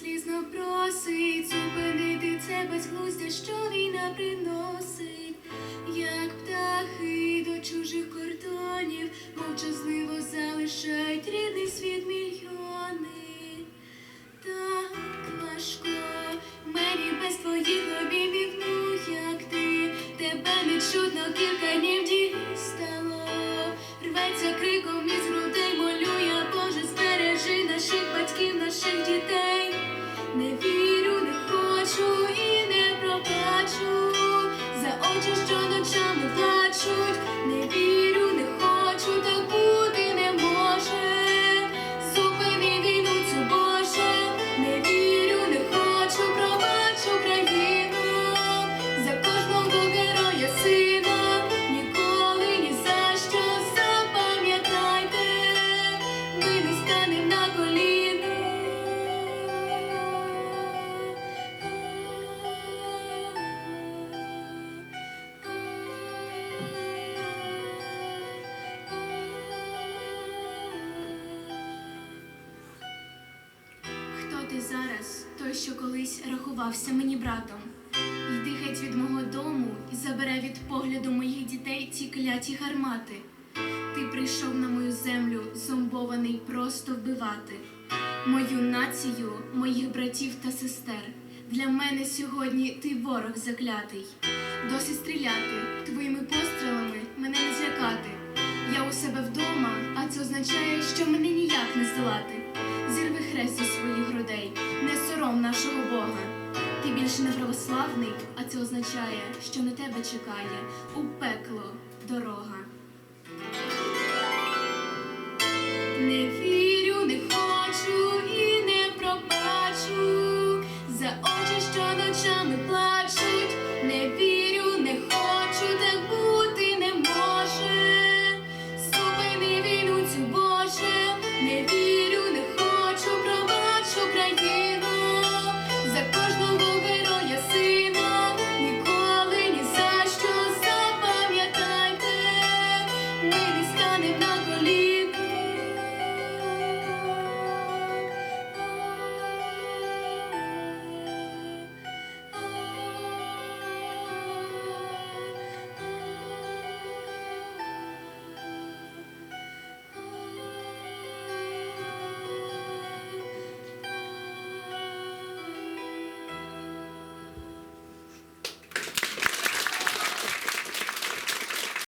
слізно просить зупинити це безглуздя, що війна приносить, як птахи до чужих кордонів, мовчазливо залишають рідний світ мільйони. Так важко мені без твоїх обіймів, ну як ти, тебе не чутно кілька днів дістало, рветься криком зараз, той, що колись рахувався мені братом? Йди геть від мого дому і забере від погляду моїх дітей ці кляті гармати. Ти прийшов на мою землю, зомбований просто вбивати. Мою націю, моїх братів та сестер. Для мене сьогодні ти ворог заклятий. Досить стріляти твоїми пострілами мене не злякати. Я у себе вдома, а це означає, що мене ніяк не здолати. Хрест зі своїх грудей, не сором нашого Бога. Ти більше не православний, а це означає, що на тебе чекає у пекло дорога.